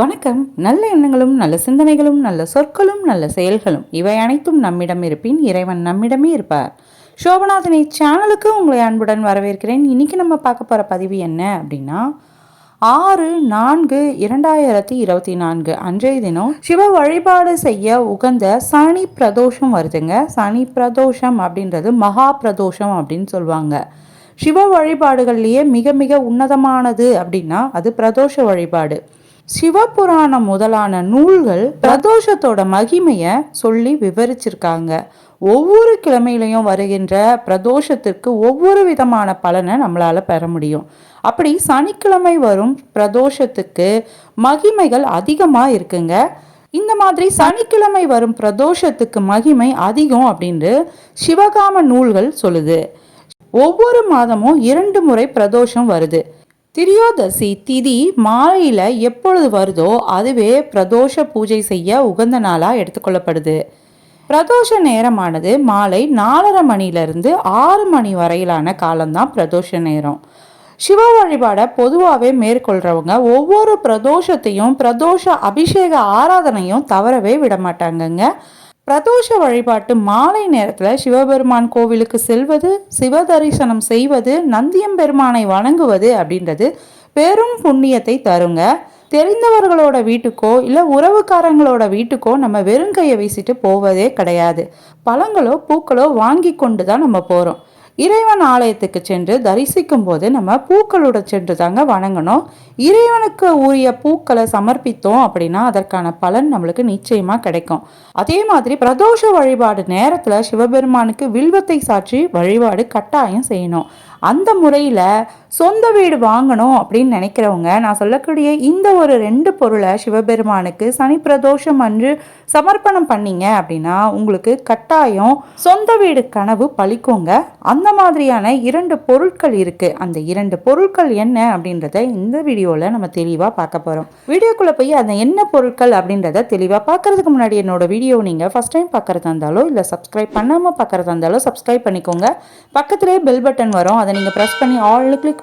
வணக்கம். நல்ல எண்ணங்களும் நல்ல சிந்தனைகளும் நல்ல சொற்களும் நல்ல செயல்களும் இவை அனைத்தும் நம்மிடம் இருப்பின் இறைவன் நம்மிடமே இருப்பார். சோபநாதனை சேனலுக்கு உங்களை அன்புடன் வரவேற்கிறேன். இன்னைக்கு நம்ம பார்க்க போகிற பதிவு என்ன அப்படின்னா ஆறு நான்கு இரண்டாயிரத்தி இருபத்தி நான்கு அன்றைய தினம் சிவ வழிபாடு செய்ய உகந்த சனி பிரதோஷம் வருதுங்க. சனி பிரதோஷம் அப்படின்றது மகா பிரதோஷம் அப்படின்னு சொல்லுவாங்க. சிவ வழிபாடுகள்லேயே மிக மிக உன்னதமானது அப்படின்னா அது பிரதோஷ வழிபாடு. சிவபுராணம் முதலான நூல்கள் பிரதோஷத்தோட மகிமையை சொல்லி விவரிச்சிருக்காங்க. ஒவ்வொரு கிழமையிலையும் வருகின்ற பிரதோஷத்திற்கு ஒவ்வொரு விதமான பலனை நம்மளால பெற முடியும். அப்படி சனிக்கிழமை வரும் பிரதோஷத்துக்கு மகிமைகள் அதிகமாக இருக்குங்க. இந்த மாதிரி சனிக்கிழமை வரும் பிரதோஷத்துக்கு மகிமை அதிகம் அப்படின்னு சிவகாம நூல்கள் சொல்லுது. ஒவ்வொரு மாதமும் இரண்டு முறை பிரதோஷம் வருது. திரியோதசி திதி மாலையில் எப்பொழுது வருதோ அதுவே பிரதோஷ பூஜை செய்ய உகந்த நாளாக எடுத்துக்கொள்ளப்படுது. பிரதோஷ நேரமானது மாலை நாலரை மணிலிருந்து ஆறு மணி வரையிலான காலம்தான் பிரதோஷ நேரம். சிவ வழிபாடை பொதுவாகவே மேற்கொள்கிறவங்க ஒவ்வொரு பிரதோஷத்தையும் பிரதோஷ அபிஷேக ஆராதனையும் தவறவே விட மாட்டாங்கங்க பிரதோஷ வழிபாட்டு மாலை நேரத்தில் சிவபெருமான் கோவிலுக்கு செல்வது சிவ தரிசனம் செய்வது நந்தியம்பெருமானை வணங்குவது அப்படின்றது பெரும் புண்ணியத்தை தருங்க. தெரிந்தவர்களோட வீட்டுக்கோ இல்லை உறவுக்காரங்களோட வீட்டுக்கோ நம்ம வெறுங்கையை வீசிட்டு போவதே கிடையாது. பழங்களோ பூக்களோ வாங்கி கொண்டு தான் நம்ம போகிறோம் இறைவன் ஆலயத்துக்கு சென்று தரிசிக்கும் போது நம்ம பூக்களோட சென்று தாங்க வணங்கணும். இறைவனுக்கு உரிய பூக்களை சமர்ப்பித்தோம் அப்படின்னா அதற்கான பலன் நம்மளுக்கு நிச்சயமா கிடைக்கும். அதே மாதிரி பிரதோஷ வழிபாடு நேரத்துல சிவபெருமானுக்கு வில்வத்தை சாற்றி வழிபாடு கட்டாயம் செய்யணும். அந்த முறையில் சொந்த வீடு வாங்கணும் அப்படின்னு நினைக்கிறவங்க நான் சொல்லக்கூடிய இந்த ஒரு ரெண்டு பொருளை சிவபெருமானுக்கு சனி பிரதோஷம் அன்று சமர்ப்பணம் பண்ணீங்க அப்படின்னா உங்களுக்கு கட்டாயம் சொந்த வீடு கனவு பழிக்குங்க. அந்த மாதிரியான இரண்டு பொருட்கள் இருக்குது அந்த இரண்டு பொருட்கள் என்ன அப்படின்றத இந்த வீடியோவில் நம்ம தெளிவாக பார்க்க போகிறோம் வீடியோக்குள்ளே போய் அந்த என்ன பொருட்கள் அப்படின்றத தெளிவாக பார்க்கறதுக்கு முன்னாடி என்னோட வீடியோ நீங்கள் ஃபஸ்ட் டைம் பார்க்குறதா இருந்தாலோ இல்லை சப்ஸ்கிரைப் பண்ணாமல் பார்க்குறதா இருந்தாலோ சப்ஸ்கிரைப் பண்ணிக்கோங்க. பக்கத்துலேயே பெல் பட்டன் வரும். அதை நீங்கள் ப்ரெஸ் பண்ணி ஆல் கிளிக்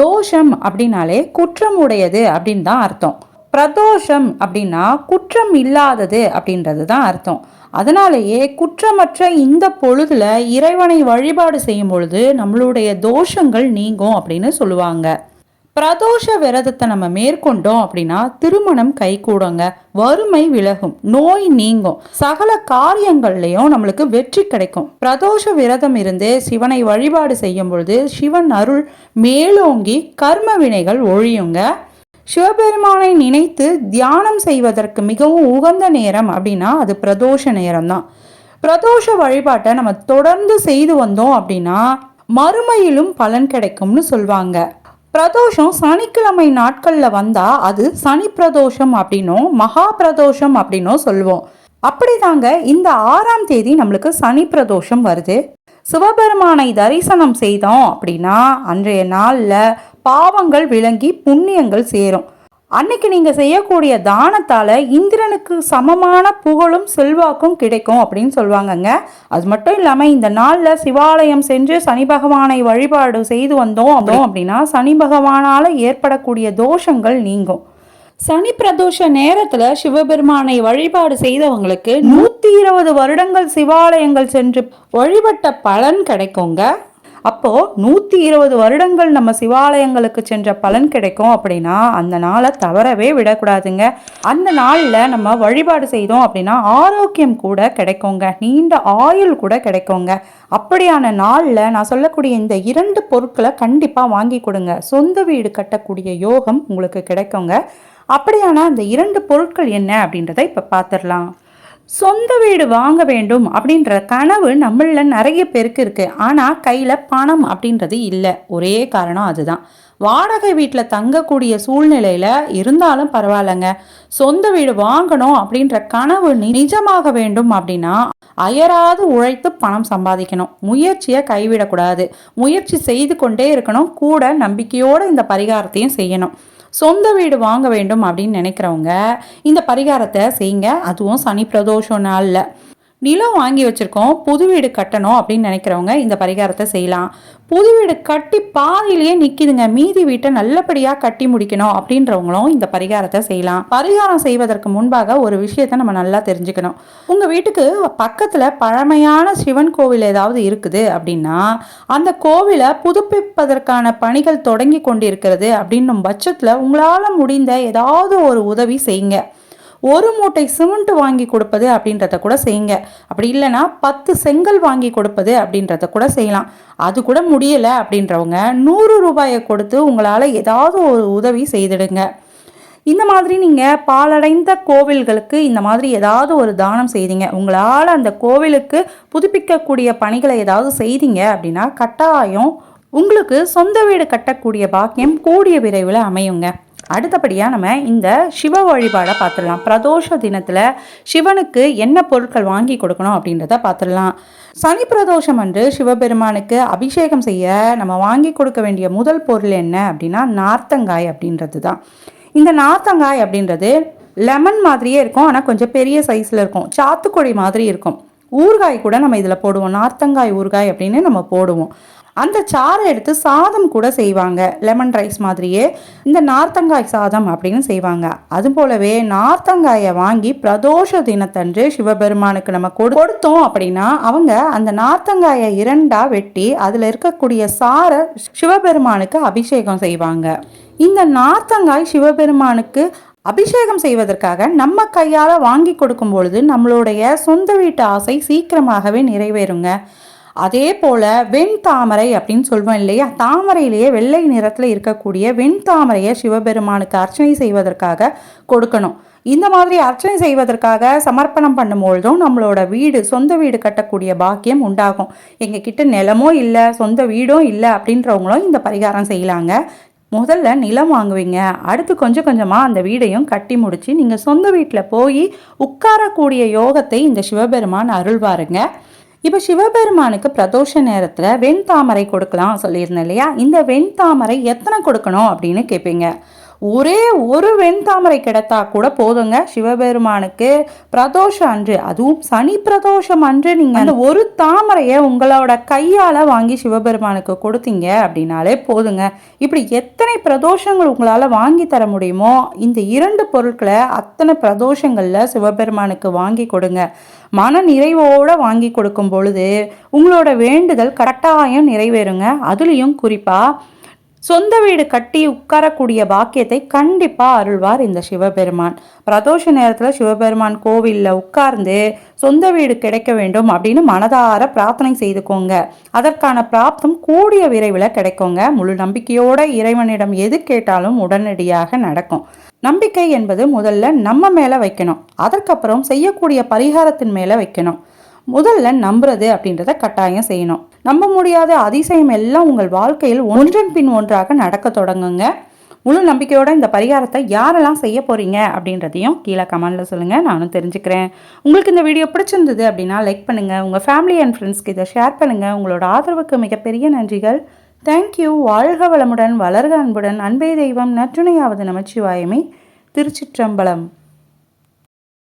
தோஷம் அப்படின்னாலே குற்றம் உடையது அப்படின்னு தான் அர்த்தம். பிரதோஷம் அப்படின்னா குற்றம் இல்லாதது அப்படின்றது தான் அர்த்தம். அதனாலேயே குற்றமற்ற இந்த பொழுதுல இறைவனை வழிபாடு செய்யும் பொழுது நம்மளுடைய தோஷங்கள் நீங்கும் அப்படின்னு சொல்லுவாங்க. பிரதோஷ விரதத்தை நம்ம மேற்கொண்டோம் அப்படின்னா திருமணம் கைகூடுங்க. வறுமை விலகும். நோய் நீங்கும். சகல காரியங்கள்லையும் நம்மளுக்கு வெற்றி கிடைக்கும். பிரதோஷ விரதம் இருந்து சிவனை வழிபாடு செய்யும் பொழுது சிவன் அருள் மேலோங்கி கர்ம வினைகள் ஒழியுங்க. சிவபெருமானை நினைத்து தியானம் செய்வதற்கு மிகவும் உகந்த நேரம் அப்படின்னா அது பிரதோஷ நேரம் தான் பிரதோஷ வழிபாட்டை நம்ம தொடர்ந்து செய்து வந்தோம் அப்படின்னா மறுமையிலும் பலன் கிடைக்கும்னு சொல்லுவாங்க பிரதோஷம் சனிக்கிழமை நாட்களில் வந்தால் அது சனி பிரதோஷம் அப்படின்னும் மகா பிரதோஷம் அப்படின்னும் சொல்லுவோம் அப்படிதாங்க இந்த ஆறாம் தேதி நம்மளுக்கு சனி பிரதோஷம் வருது. சிவபெருமானை தரிசனம் செய்தோம் அப்படின்னா அன்றைய நாளில் பாவங்கள் விளங்கி புண்ணியங்கள் சேரும். அன்னைக்கு நீங்க செய்யக்கூடிய தானத்தால இந்திரனுக்கு சமமான புகழும் செல்வாக்கும் கிடைக்கும் அப்படின்னு சொல்லுவாங்கங்க அது மட்டும் இல்லாம இந்த நாள்ல சிவாலயம் சென்று சனி பகவானை வழிபாடு செய்து வந்தோம் அப்படின்னா சனி பகவானால ஏற்படக்கூடிய தோஷங்கள் நீங்கும். சனி பிரதோஷ நேரத்துல சிவபெருமானை வழிபாடு செய்தவங்களுக்கு நூத்தி இருபது வருடங்கள் சிவாலயங்கள் சென்று வழிபட்ட பலன் கிடைக்குங்க. அப்போது நூற்றி இருபது வருடங்கள் நம்ம சிவாலயங்களுக்கு சென்ற பலன் கிடைக்கும் அப்படின்னா அந்த நாளை தவறவே விடக்கூடாதுங்க. அந்த நாளில் நம்ம வழிபாடு செய்தோம் அப்படின்னா ஆரோக்கியம் கூட கிடைக்குங்க. நீண்ட ஆயுள் கூட கிடைக்குங்க. அப்படியான நாளில் நான் சொல்லக்கூடிய இந்த இரண்டு பொருட்களை கண்டிப்பாக வாங்கி கொடுங்க. சொந்த வீடு கட்டக்கூடிய யோகம் உங்களுக்கு கிடைக்குங்க. அப்படியான அந்த இரண்டு பொருட்கள் என்ன அப்படின்றத இப்போ பார்த்துடலாம் சொந்த வீடு வாங்க வேண்டும் அப்படின்ற கனவு நம்மளில் நிறைய பேருக்கு இருக்குது ஆனால் கையில் பணம் அப்படின்றது இல்லை. ஒரே காரணம் அதுதான். வாடகை வீட்டில் தங்கக்கூடிய சூழ்நிலையில் இருந்தாலும் பரவாயில்லைங்க. சொந்த வீடு வாங்கணும் அப்படின்ற கனவு நிஜமாக வேண்டும் அப்படின்னா அயராது உழைத்து பணம் சம்பாதிக்கணும். முயற்சியை கைவிடக்கூடாது. முயற்சி செய்து கொண்டே இருக்கணும். கூட நம்பிக்கையோடு இந்த பரிகாரத்தையும் செய்யணும். சொந்த வீடு வாங்க வேண்டும் அப்படின்னு நினைக்கிறவங்க இந்த பரிகாரத்தை செய்யுங்க. அதுவும் சனி பிரதோஷம் நாளில். நிலம் வாங்கி வச்சுருக்கோம் புது வீடு கட்டணும் அப்படின்னு நினைக்கிறவங்க இந்த பரிகாரத்தை செய்யலாம். புது வீடு கட்டி பாதியிலேயே நிற்கிதுங்க மீதி வீட்டை நல்லபடியாக கட்டி முடிக்கணும் அப்படின்றவங்களும் இந்த பரிகாரத்தை செய்யலாம். பரிகாரம் செய்வதற்கு முன்பாக ஒரு விஷயத்தை நம்ம நல்லா தெரிஞ்சுக்கணும். உங்கள் வீட்டுக்கு பக்கத்தில் பழமையான சிவன் கோவில் ஏதாவது இருக்குது அப்படின்னா அந்த கோவிலை புதுப்பிப்பதற்கான பணிகள் தொடங்கி கொண்டிருக்கிறது அப்படின்னும் பட்சத்தில் உங்களால் முடிந்த ஏதாவது ஒரு உதவி செய்யுங்க. ஒரு மூட்டை சிமெண்ட் வாங்கி கொடுப்பது அப்படின்றத கூட செய்யுங்க. அப்படி இல்லைன்னா பத்து செங்கல் வாங்கி கொடுப்பது அப்படின்றத கூட செய்யலாம். அது கூட முடியலை அப்படின்றவங்க நூறு ரூபாயை கொடுத்து உங்களால் ஏதாவது ஒரு உதவி செய்திடுங்க. இந்த மாதிரி நீங்கள் பாலடைந்த கோவில்களுக்கு இந்த மாதிரி ஏதாவது ஒரு தானம் செய்தீங்க. உங்களால் அந்த கோவிலுக்கு புதுப்பிக்கக்கூடிய பணிகளை ஏதாவது செய்தீங்க அப்படின்னா கட்டாயம் உங்களுக்கு சொந்த வீடு கட்டக்கூடிய பாக்கியம் கூடிய விரைவில் அமையுங்க. அடுத்தபடியாக நம்ம இந்த சிவ வழிபாடை பார்த்துடலாம். பிரதோஷ தினத்தில் சிவனுக்கு என்ன பொருட்கள் வாங்கி கொடுக்கணும் அப்படின்றத பார்த்துடலாம். சனி பிரதோஷம் அன்று சிவபெருமானுக்கு அபிஷேகம் செய்ய நம்ம வாங்கி கொடுக்க வேண்டிய முதல் பொருள் என்ன அப்படின்னா நார்த்தங்காய் அப்படின்றது தான். இந்த நார்த்தங்காய் அப்படின்றது லெமன் மாதிரியே இருக்கும். ஆனால் கொஞ்சம் பெரிய சைஸில் இருக்கும். சாத்துக்குடி மாதிரி இருக்கும். ஊறுகாய் கூட நம்ம இதில் போடுவோம். நார்த்தங்காய் ஊறுகாய் அப்படின்னு நம்ம போடுவோம். அந்த சாறை எடுத்து சாதம் கூட செய்வாங்க. லெமன் ரைஸ் மாதிரியே. இந்த நார்த்தங்காய் சாதம் அப்படின்னு செய்வாங்க. அது போலவே நார்த்தங்காயை வாங்கி பிரதோஷ தினத்தன்று சிவபெருமானுக்கு நம்ம கொடு கொடுத்தோம் அப்படின்னா அவங்க அந்த நார்த்தங்காயை இரண்டா வெட்டி அதில் இருக்கக்கூடிய சாரை சிவபெருமானுக்கு அபிஷேகம் செய்வாங்க. இந்த நார்த்தங்காய் சிவபெருமானுக்கு அபிஷேகம் செய்வதற்காக நம்ம கையால் வாங்கி கொடுக்கும் பொழுது நம்மளுடைய சொந்த வீட்டு ஆசை சீக்கிரமாகவே நிறைவேறுங்க. அதே போல் வெண்தாமரை அப்படின்னு சொல்லுவோம் இல்லையா? தாமரையிலேயே வெள்ளை நிறத்தில் இருக்கக்கூடிய வெண்தாமரையை சிவபெருமானுக்கு அர்ச்சனை செய்வதற்காக கொடுக்கணும். இந்த மாதிரி அர்ச்சனை செய்வதற்காக சமர்ப்பணம் பண்ணும்பொழுதும் நம்மளோட வீடு சொந்த வீடு கட்டக்கூடிய பாக்கியம் உண்டாகும். எங்ககிட்ட நிலமோ இல்லை சொந்த வீடும் இல்லை அப்படின்றவங்களும் இந்த பரிகாரம் செய்யலாங்க. முதல்ல நிலம் வாங்குவீங்க. அடுத்து கொஞ்சம் கொஞ்சமாக அந்த வீடையும் கட்டி முடித்து நீங்கள் சொந்த வீட்டில் போய் உட்காரக்கூடிய யோகத்தை இந்த சிவபெருமான் அருள்வாருங்க. இப்போ சிவபெருமானுக்கு பிரதோஷ நேரத்தில் வெண்தாமரை கொடுக்கலாம் சொல்லியிருந்தேன் இல்லையா? இந்த வெண்தாமரை எத்தனை கொடுக்கணும் அப்படின்னு கேட்பீங்க ஒரே ஒரு வெண்தாமரை கிடைத்தா கூட போதுங்க. சிவபெருமானுக்கு பிரதோஷம் அன்று அதுவும் சனி பிரதோஷம் அன்று நீங்கள் அந்த ஒரு தாமரையை உங்களோட கையால் வாங்கி சிவபெருமானுக்கு கொடுத்தீங்க அப்படின்னாலே போதுங்க. இப்படி எத்தனை பிரதோஷங்கள் உங்களால் வாங்கி தர முடியுமோ இந்த இரண்டு பொருட்களை அத்தனை பிரதோஷங்களில் சிவபெருமானுக்கு வாங்கி கொடுங்க. மன நிறைவோடு வாங்கி கொடுக்கும் பொழுது உங்களோட வேண்டுதல் கட்டாயம் நிறைவேறுங்க. அதுலேயும் குறிப்பாக சொந்த வீடு கட்டி உட்காரக்கூடிய பாக்கியத்தை கண்டிப்பாக அருள்வார் இந்த சிவபெருமான். பிரதோஷ நேரத்தில் சிவபெருமான் கோவிலில் உட்கார்ந்து சொந்த வீடு கிடைக்க வேண்டும் அப்படின்னு மனதார பிரார்த்தனை செய்துக்கோங்க. அதற்கான பிராப்தம் கூடிய விரைவில் கிடைக்குங்க. முழு நம்பிக்கையோட இறைவனிடம் எது கேட்டாலும் உடனடியாக நடக்கும். நம்பிக்கை என்பது முதல்ல நம்ம மேலே வைக்கணும். அதற்கப்புறம் செய்யக்கூடிய பரிகாரத்தின் மேலே வைக்கணும். முதல்ல நம்புறது அப்படின்றத கட்டாயம் செய்யணும். நம்ப முடியாத அதிசயம் எல்லாம் உங்கள் வாழ்க்கையில் ஒன்றன் பின் ஒன்றாக நடக்க தொடங்குங்க. முழு நம்பிக்கையோட இந்த பரிகாரத்தை யாரெல்லாம் செய்ய போகிறீங்க அப்படின்றதையும் கீழே கமெண்ட்ல சொல்லுங்கள் நானும் தெரிஞ்சுக்கிறேன். உங்களுக்கு இந்த வீடியோ பிடிச்சிருந்தது அப்படின்னா லைக் பண்ணுங்கள் உங்கள் ஃபேமிலி அண்ட் ஃப்ரெண்ட்ஸ்க்கு இதை ஷேர் பண்ணுங்கள் உங்களோட ஆதரவுக்கு மிகப்பெரிய நன்றிகள். தேங்க்யூ வாழ்க வளமுடன் வளர்க அன்புடன். அன்பே தெய்வம் நற்றுணையாவது நமச்சிவாயமே. திருச்சிற்றம்பலம்.